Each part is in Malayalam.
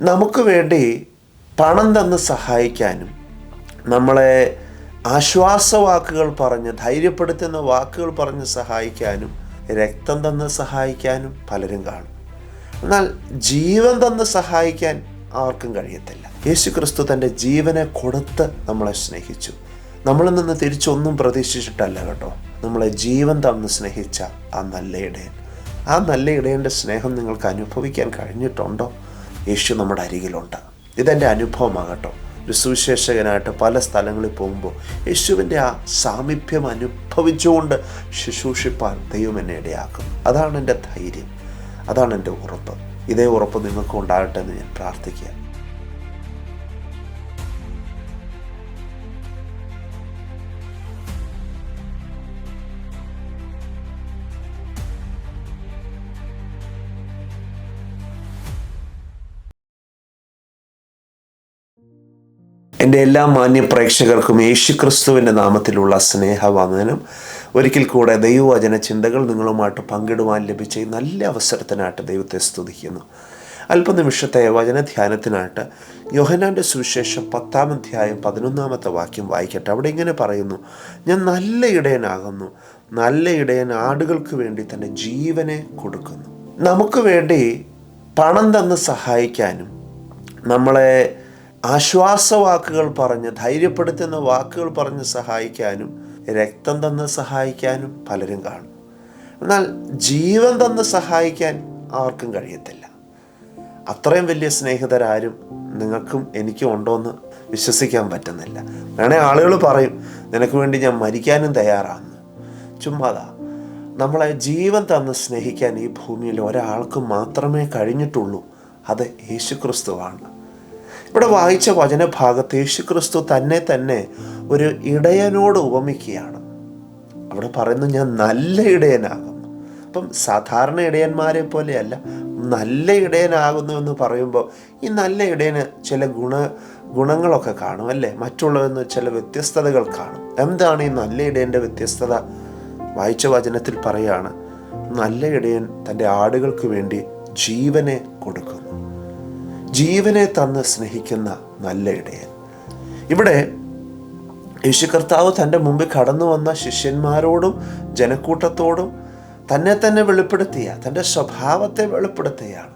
നമുക്ക് വേണ്ടി പണം തന്ന് സഹായിക്കാനും നമ്മളെ ആശ്വാസവാക്കുകൾ പറഞ്ഞ് ധൈര്യപ്പെടുത്തുന്ന വാക്കുകൾ പറഞ്ഞ് സഹായിക്കാനും രക്തം തന്ന് സഹായിക്കാനും പലരും കാണും. എന്നാൽ ജീവൻ തന്ന് സഹായിക്കാൻ ആർക്കും കഴിയത്തില്ല. യേശു ക്രിസ്തു തന്റെ ജീവനെ കൊടുത്ത് നമ്മളെ സ്നേഹിച്ചു. നമ്മളിൽ നിന്ന് തിരിച്ചൊന്നും പ്രതീക്ഷിച്ചിട്ടല്ല കേട്ടോ. നമ്മളെ ജീവൻ തന്ന് സ്നേഹിച്ച ആ നല്ല ഇടയൻ. ആ നല്ല ഇടയന്റെ സ്നേഹം നിങ്ങൾക്ക് അനുഭവിക്കാൻ കഴിഞ്ഞിട്ടുണ്ടോ? യേശു നമ്മുടെ അരികിലുണ്ട്. ഇതെന്റെ അനുഭവമാകട്ടോ. ഒരു സുവിശേഷകനായിട്ട് പല സ്ഥലങ്ങളിൽ പോകുമ്പോൾ യേശുവിന്റെ ആ സാമീപ്യം അനുഭവിച്ചുകൊണ്ട് ശുശ്രൂഷിപ്പാൻ ദൈവം എന്നെ ഇടയാക്കും. അതാണ് എന്റെ ധൈര്യം. അതാണ് എന്റെ ഉറപ്പ്. ഇതേ ഉറപ്പ് നിങ്ങൾക്കും ഉണ്ടാകട്ടെ എന്ന് ഞാൻ പ്രാർത്ഥിക്കുക എന്റെ എല്ലാ മാന്യ പ്രേക്ഷകർക്കും യേശു ക്രിസ്തുവിന്റെ നാമത്തിലുള്ള സ്നേഹവന്ദനം ഒരിക്കൽ കൂടെ ദൈവവചന ചിന്തകൾ നിങ്ങളുമായിട്ട് പങ്കിടുവാൻ ലഭിച്ച ഈ നല്ല അവസരത്തിനായിട്ട് ദൈവത്തെ സ്തുതിക്കുന്നു. അല്പനിമിഷത്തെ വചനധ്യാനത്തിനായിട്ട് യോഹനാന്റെ സുവിശേഷം പത്താം അധ്യായം പതിനൊന്നാമത്തെ വാക്യം വായിക്കട്ടെ. അവിടെ ഇങ്ങനെ പറയുന്നു ഞാൻ നല്ല ഇടയനാകുന്നു. നല്ല ഇടയൻ ആടുകൾക്ക് വേണ്ടി തന്റെ ജീവനെ കൊടുക്കുന്നു. നമുക്ക് വേണ്ടി പണം തന്ന് സഹായിക്കാനും നമ്മളെ ആശ്വാസവാക്കുകൾ പറഞ്ഞ് ധൈര്യപ്പെടുത്തുന്ന വാക്കുകൾ പറഞ്ഞ് സഹായിക്കാനും രക്തം തന്ന് സഹായിക്കാനും പലരും കാണും. എന്നാൽ ജീവൻ തന്ന് സഹായിക്കാൻ ആർക്കും കഴിയത്തില്ല. അത്രയും വലിയ സ്നേഹിതരാരും നിങ്ങൾക്കും എനിക്കും ഉണ്ടോയെന്ന് വിശ്വസിക്കാൻ പറ്റുന്നില്ല. വേണേ ആളുകൾ പറയും നിനക്ക് വേണ്ടി ഞാൻ മരിക്കാനും തയ്യാറാണെന്ന് ചുമ്മാതാ നമ്മളെ ജീവൻ തന്ന് സ്നേഹിക്കാൻ ഈ ഭൂമിയിൽ ഒരാൾക്ക് മാത്രമേ കഴിഞ്ഞിട്ടുള്ളൂ. അത് യേശുക്രിസ്തുവാണ്. ഇവിടെ വായിച്ച വചനഭാഗത്ത് യേശുക്രിസ്തു തന്നെ തന്നെ ഒരു ഇടയനോട് ഉപമിക്കുകയാണ്. അവിടെ പറയുന്നു ഞാൻ നല്ല ഇടയനാകും അപ്പം സാധാരണ ഇടയന്മാരെ പോലെയല്ല നല്ല ഇടയനാകുന്നു എന്ന് പറയുമ്പോൾ ഈ നല്ല ഇടയന് ചില ഗുണ ഗുണങ്ങളൊക്കെ കാണും അല്ലേ? മറ്റുള്ളവെന്ന് ചില വ്യത്യസ്തതകൾ കാണും. എന്താണ് ഈ നല്ല ഇടയന്റെ വ്യത്യസ്തത? വായിച്ച വചനത്തിൽ പറയാണ് നല്ല ഇടയൻ തന്റെ ആടുകൾക്ക് വേണ്ടി ജീവനെ കൊടുക്കുന്നു. ജീവനെ തന്ന് സ്നേഹിക്കുന്ന നല്ല ഇടയൻ. ഇവിടെ യേശു കർത്താവ് തന്റെ മുമ്പിൽ കടന്നു വന്ന ശിഷ്യന്മാരോടും ജനക്കൂട്ടത്തോടും തന്നെ തന്നെ വെളിപ്പെടുത്തിയ തന്റെ സ്വഭാവത്തെ വെളിപ്പെടുത്തുകയാണ്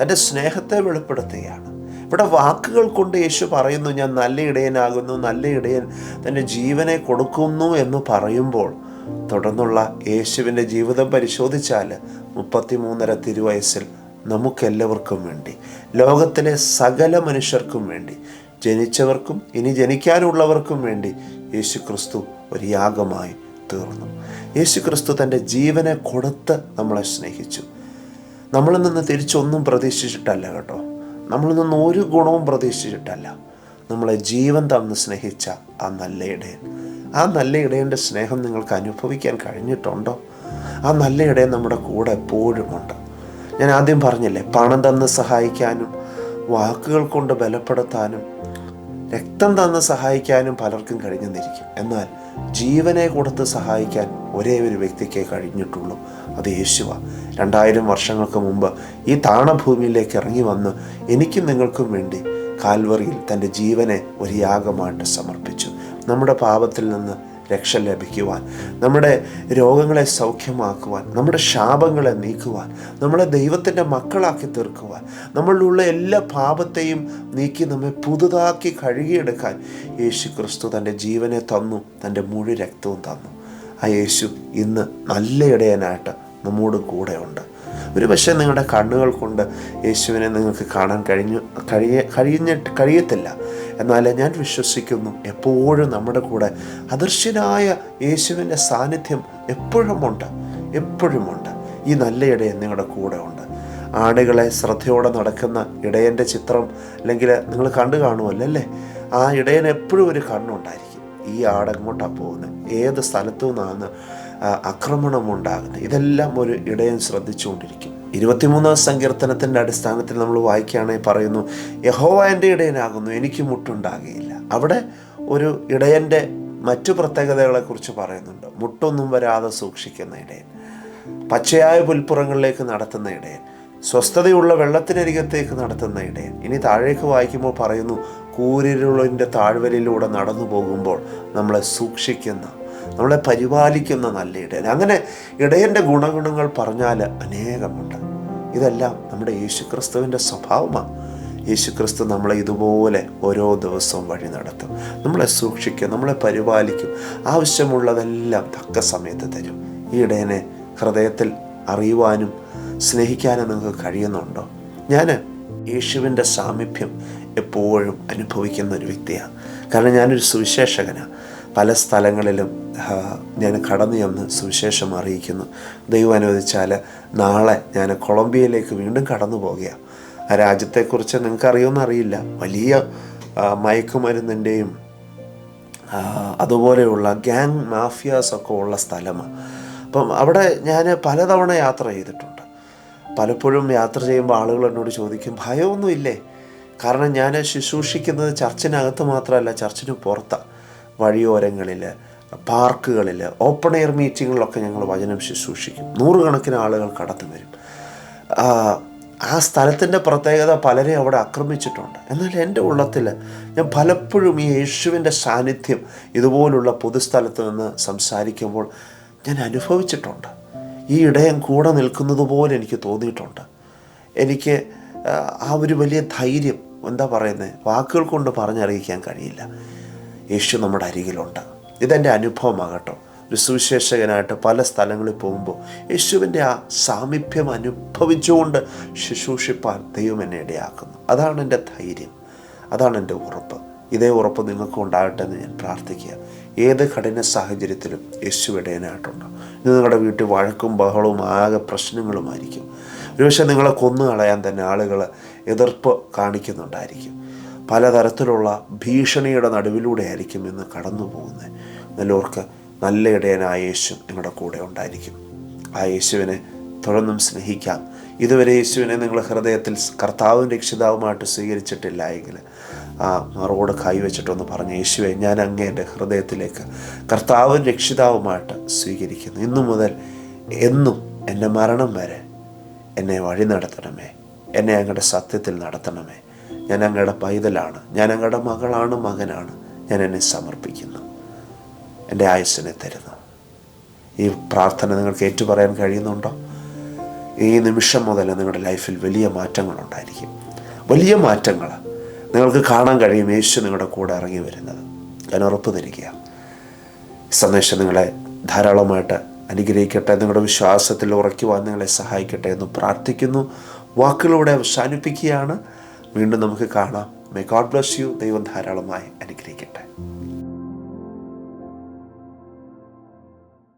തന്റെ സ്നേഹത്തെ വെളിപ്പെടുത്തുകയാണ് ഇവിടെ വാക്കുകൾ കൊണ്ട് യേശു പറയുന്നു ഞാൻ നല്ല ഇടയനാകുന്നു നല്ല ഇടയൻ തന്റെ ജീവനെ കൊടുക്കുന്നു എന്ന് പറയുമ്പോൾ തുടർന്നുള്ള യേശുവിന്റെ ജീവിതം പരിശോധിച്ചാൽ മുപ്പത്തിമൂന്നര തിരുവയസ്സിൽ നമുക്കെല്ലാവർക്കും വേണ്ടി ലോകത്തിലെ സകല മനുഷ്യർക്കും വേണ്ടി ജനിച്ചവർക്കും ഇനി ജനിക്കാനുള്ളവർക്കും വേണ്ടി യേശു ക്രിസ്തു ഒരു യാഗമായി തീർന്നു. യേശു ക്രിസ്തു തന്റെ ജീവനെ കൊടുത്ത് നമ്മളെ സ്നേഹിച്ചു. നമ്മളിൽ നിന്ന് തിരിച്ചൊന്നും പ്രതീക്ഷിച്ചിട്ടല്ല കേട്ടോ. നമ്മളിൽ നിന്ന് ഒരു ഗുണവും പ്രതീക്ഷിച്ചിട്ടല്ല. നമ്മളെ ജീവൻ തന്ന് സ്നേഹിച്ച ആ നല്ല ഇടയൻ. ആ നല്ല ഇടയന്റെ സ്നേഹം നിങ്ങൾക്ക് അനുഭവിക്കാൻ കഴിഞ്ഞിട്ടുണ്ടോ? ആ നല്ല ഇടയൻ നമ്മുടെ കൂടെ എപ്പോഴും ഉണ്ട്. ഞാൻ ആദ്യം പറഞ്ഞില്ലേ പണം തന്ന് സഹായിക്കാനും വാക്കുകൾ കൊണ്ട് ബലപ്പെടുത്താനും രക്തം തന്ന് സഹായിക്കാനും പലർക്കും കഴിഞ്ഞെന്നിരിക്കും. എന്നാൽ ജീവനെ കൊടുത്ത് സഹായിക്കാൻ ഒരേ ഒരു വ്യക്തിക്കേ കഴിഞ്ഞിട്ടുള്ളൂ. അത് യേശുവ. രണ്ടായിരം വർഷങ്ങൾക്ക് മുമ്പ് ഈ താണഭൂമിയിലേക്ക് ഇറങ്ങി വന്ന് എനിക്കും നിങ്ങൾക്കും വേണ്ടി കാൽവറിയിൽ തന്റെ ജീവനെ ഒരു യാഗമായിട്ട് സമർപ്പിച്ചു. നമ്മുടെ പാപത്തിൽ നിന്ന് രക്ഷ ലഭിക്കുവാൻ നമ്മുടെ രോഗങ്ങളെ സൗഖ്യമാക്കുവാൻ നമ്മുടെ ശാപങ്ങളെ നീക്കുവാൻ നമ്മളെ ദൈവത്തിന്റെ മക്കളാക്കി തീർക്കുവാൻ നമ്മളിലുള്ള എല്ലാ പാപത്തെയും നീക്കി നമ്മെ പുതുതാക്കി കഴുകിയെടുക്കാൻ യേശു ക്രിസ്തു തന്റെ ജീവനെ തന്നു തന്റെ മുഴു രക്തവും തന്നു. ആ യേശു ഇന്ന് നല്ല ഇടയനായിട്ട് നമ്മോട് കൂടെയുണ്ട്. ഒരു പക്ഷേ നിങ്ങളുടെ കണ്ണുകൾ കൊണ്ട് യേശുവിനെ നിങ്ങൾക്ക് കാണാൻ കഴിഞ്ഞു കഴിയ കഴിഞ്ഞിട്ട് കഴിയത്തില്ല. എന്നാൽ ഞാൻ വിശ്വസിക്കുന്നു. എപ്പോഴും നമ്മുടെ കൂടെ അദർശ്യനായ യേശുവിന്റെ സാന്നിധ്യം എപ്പോഴുമുണ്ട്. എപ്പോഴുമുണ്ട്. ഈ നല്ല ഇടയൻ നിങ്ങളുടെ കൂടെ ഉണ്ട്. ആടുകളെ ശ്രദ്ധയോടെ നടക്കുന്ന ഇടയന്റെ ചിത്രം അല്ലെങ്കിൽ നിങ്ങൾ കണ്ടു കാണുമല്ലോ അല്ലേ ആ ഇടയൻ എപ്പോഴും ഒരു കണ്ണുണ്ടായിരിക്കും. ഈ ആടങ്ങോട്ടാണ് പോകുന്നത്? ഏത് സ്ഥലത്തു നിന്നാണ് ആക്രമണം ഉണ്ടാകുന്നത് ഇതെല്ലാം ഒരു ഇടയൻ ശ്രദ്ധിച്ചുകൊണ്ടിരിക്കും. ഇരുപത്തിമൂന്നാം സങ്കീർത്തനത്തിന്റെ അടിസ്ഥാനത്തിൽ നമ്മൾ വായിക്കുകയാണെങ്കിൽ പറയുന്നു യഹോവ എന്റെ ഇടയനാകുന്നു എനിക്ക് മുട്ടുണ്ടാകുകയില്ല. അവിടെ ഒരു ഇടയന്റെ മറ്റു പ്രത്യേകതകളെക്കുറിച്ച് പറയുന്നുണ്ട്. മുട്ടൊന്നും വരാതെ സൂക്ഷിക്കുന്ന ഇടയൻ. പച്ചയായ പുൽപ്പുറങ്ങളിലേക്ക് നടത്തുന്ന ഇടയൻ. സ്വസ്ഥതയുള്ള വെള്ളത്തിനരികത്തേക്ക് നടത്തുന്ന ഇടയൻ. ഇനി താഴേക്ക് വായിക്കുമ്പോൾ പറയുന്നു കൂരിരുളിന്റെ താഴ്വരയിലൂടെ നടന്നു പോകുമ്പോൾ നമ്മളെ സൂക്ഷിക്കുന്ന നമ്മളെ പരിപാലിക്കുന്ന നല്ല ഇടയൻ അങ്ങനെ ഇടയന്റെ ഗുണഗുണങ്ങൾ പറഞ്ഞാൽ അനേകമുണ്ട്. ഇതെല്ലാം നമ്മുടെ യേശുക്രിസ്തുവിന്റെ സ്വഭാവമാണ്. യേശുക്രിസ്തു നമ്മളെ ഇതുപോലെ ഓരോ ദിവസവും വഴി നടത്തും. നമ്മളെ സൂക്ഷിക്കും നമ്മളെ പരിപാലിക്കും. ആവശ്യമുള്ളതെല്ലാം തക്ക സമയത്ത് തരും. ഈ ഇടയനെ ഹൃദയത്തിൽ അറിയുവാനും സ്നേഹിക്കാനും നിങ്ങൾക്ക് കഴിയുന്നുണ്ടോ? ഞാൻ യേശുവിന്റെ സാമീപ്യം എപ്പോഴും അനുഭവിക്കുന്ന ഒരു വ്യക്തിയാണ്. കാരണം ഞാനൊരു സുവിശേഷകനാണ് പല സ്ഥലങ്ങളിലും ഞാൻ കടന്നു ചെന്ന് സുവിശേഷം അറിയിക്കുന്നു. ദൈവം അനുവദിച്ചാൽ നാളെ ഞാൻ കൊളംബിയയിലേക്ക് വീണ്ടും കടന്നു പോകുകയാണ്. ആ രാജ്യത്തെക്കുറിച്ച് നിങ്ങൾക്ക് അറിയുമെന്ന് അറിയില്ല വലിയ മയക്കുമരുന്നിന്റെയും അതുപോലെയുള്ള ഗ്യാങ് മാഫിയാസൊക്കെ ഉള്ള സ്ഥലമാണ്. അപ്പം അവിടെ ഞാൻ പലതവണ യാത്ര ചെയ്തിട്ടുണ്ട്. പലപ്പോഴും യാത്ര ചെയ്യുമ്പോൾ ആളുകൾ എന്നോട് ചോദിക്കും ഭയമൊന്നുമില്ലേ? കാരണം ഞാൻ ശുശ്രൂഷിക്കുന്നത് ചർച്ചിനകത്ത് മാത്രമല്ല ചർച്ചിന് പുറത്താണ്. വഴിയോരങ്ങളിൽ പാർക്കുകളിൽ ഓപ്പൺ എയർ മീറ്റിങ്ങുകളിലൊക്കെ ഞങ്ങൾ വചനം ശുശ്രൂഷിക്കും. നൂറുകണക്കിന് ആളുകൾ കടന്നു വരും. ആ, സ്ഥലത്തിന്റെ പ്രത്യേകത പലരെ അവിടെ ആക്രമിച്ചിട്ടുണ്ട്. എന്നാൽ എന്റെ ഉള്ളത്തിൽ ഞാൻ പലപ്പോഴും ഈ യേശുവിന്റെ സാന്നിധ്യം ഇതുപോലുള്ള പൊതുസ്ഥലത്ത് നിന്ന് സംസാരിക്കുമ്പോൾ ഞാൻ അനുഭവിച്ചിട്ടുണ്ട്. ഈ ഇടയം കൂടെ നിൽക്കുന്നത് പോലെ എനിക്ക് തോന്നിയിട്ടുണ്ട്. എനിക്ക് ആ ഒരു വലിയ ധൈര്യം എന്താ പറയുന്നത് വാക്കുകൾ കൊണ്ട് പറഞ്ഞറിയിക്കാൻ കഴിയില്ല. യേശു നമ്മുടെ അരികിലുണ്ട്. ഇതെന്റെ അനുഭവമാകട്ടോ. ഒരു സുവിശേഷകനായിട്ട് പല സ്ഥലങ്ങളിൽ പോകുമ്പോൾ യേശുവിന്റെ ആ സാമീപ്യം അനുഭവിച്ചുകൊണ്ട് ശുശ്രൂഷിപ്പാൻ ദൈവം എന്നെ ഇടയാക്കുന്നു. അതാണ് എന്റെ ധൈര്യം. അതാണ് എന്റെ ഉറപ്പ്. ഇതേ ഉറപ്പ് നിങ്ങൾക്കും ഉണ്ടാകട്ടെ എന്ന് ഞാൻ പ്രാർത്ഥിക്കുക. ഏത് കഠിന സാഹചര്യത്തിലും യേശു ഇടയനായിട്ടുണ്ട്. നിങ്ങളുടെ വീട്ടിൽ വഴക്കും ബഹളവും ആകെ പ്രശ്നങ്ങളുമായിരിക്കും. ഒരുപക്ഷെ നിങ്ങളെ കൊന്നു കളയാൻ തന്നെ ആളുകൾ എതിർപ്പ് കാണിക്കുന്നുണ്ടായിരിക്കും. പലതരത്തിലുള്ള ഭീഷണിയുടെ നടുവിലൂടെ ആയിരിക്കും ഇന്ന് കടന്നു പോകുന്നത് നല്ലവർക്ക് നല്ല ഇടയനായ യേശു നിങ്ങളുടെ കൂടെ ഉണ്ടായിരിക്കും. ആ യേശുവിനെ തുടർന്നും സ്നേഹിക്കാം. ഇതുവരെ യേശുവിനെ നിങ്ങൾ ഹൃദയത്തിൽ കർത്താവും രക്ഷിതാവുമായിട്ട് സ്വീകരിച്ചിട്ടില്ല എങ്കിൽ ആ മറോട് കൈവച്ചിട്ടൊന്ന് പറഞ്ഞു യേശുവെ ഞാൻ അങ്ങേ എന്റെ ഹൃദയത്തിലേക്ക് കർത്താവും രക്ഷിതാവുമായിട്ട് സ്വീകരിക്കുന്നു. ഇന്നു മുതൽ എന്നും എന്റെ മരണം വരെ എന്നെ വഴി നടത്തണമേ. എന്നെ അങ്ങയുടെ സത്യത്തിൽ നടത്തണമേ. ഞാൻ അങ്ങയുടെ പൈതലാണ്. ഞാൻ അങ്ങയുടെ മകളാണ് മകനാണ്. ഞാൻ എന്നെ സമർപ്പിക്കുന്നു. എന്റെ ആയുസ്സിനെ തരുന്നു. ഈ പ്രാർത്ഥന നിങ്ങൾക്ക് ഏറ്റുപറയാൻ കഴിയുന്നുണ്ടോ? ഈ നിമിഷം മുതൽ നിങ്ങളുടെ ലൈഫിൽ വലിയ മാറ്റങ്ങളുണ്ടായിരിക്കും. വലിയ മാറ്റങ്ങൾ നിങ്ങൾക്ക് കാണാൻ കഴിയും. യേശു നിങ്ങളുടെ കൂടെ ഇറങ്ങി വരുന്നത്. ഞാൻ ഉറപ്പ് തരിക സന്ദേശം നിങ്ങളെ ധാരാളമായിട്ട് അനുഗ്രഹിക്കട്ടെ. നിങ്ങളുടെ വിശ്വാസത്തിൽ ഉറയ്ക്കുവാൻ നിങ്ങളെ സഹായിക്കട്ടെ എന്ന് പ്രാർത്ഥിക്കുന്നു. വാക്കുകളോടെ അവസാനിപ്പിക്കുകയാണ്. വീണ്ടും നമുക്ക് കാണാം. മേ ഗോഡ് ബ്ലസ് യു ദൈവം ധാരാളമായി അനുഗ്രഹിക്കട്ടെ.